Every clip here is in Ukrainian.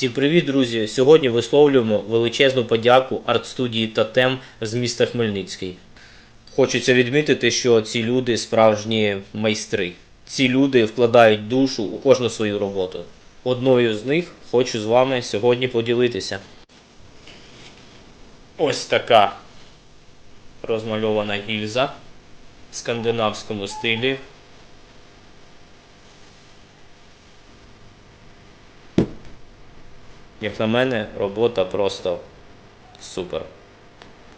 Всім привіт, друзі! Сьогодні висловлюємо величезну подяку арт-студії Тотем з міста Хмельницький. Хочеться відмітити, що ці люди справжні майстри. Ці люди вкладають душу у кожну свою роботу. Одною з них хочу з вами сьогодні поділитися. Ось така розмальована гільза в скандинавському стилі. Як на мене, робота просто супер.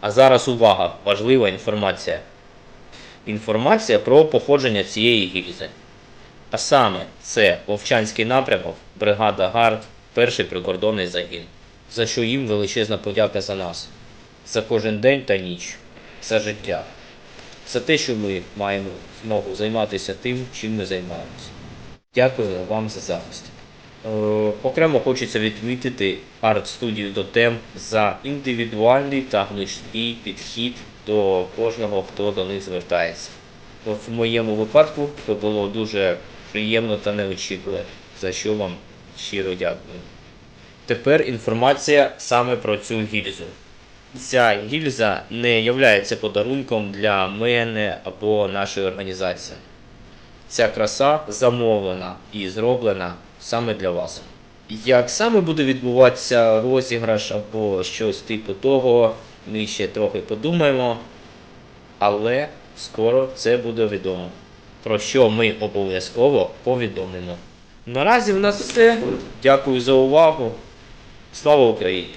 А зараз увага! Важлива інформація. Інформація про походження цієї гільзи. А саме, це Вовчанський напрямок, бригада ГАРД, перший прикордонний загін. За що їм величезна подяка за нас. За кожен день та ніч, за життя. За те, що ми маємо змогу займатися тим, чим ми займаємося. Дякую вам за захист. Е, Окремо хочеться відмітити арт-студію Дотем за індивідуальний та гнучкий підхід до кожного, хто до них звертається. В моєму випадку це було дуже приємно та неочікувано, за що вам щиро дякую. Тепер інформація саме про цю гільзу. Ця гільза не є подарунком для мене або нашої організації. Ця краса замовлена і зроблена саме для вас. Як саме буде відбуватися розіграш або щось типу того, ми ще трохи подумаємо, але скоро це буде відомо. Про що ми обов'язково повідомимо. Наразі в нас все. Дякую за увагу. Слава Україні!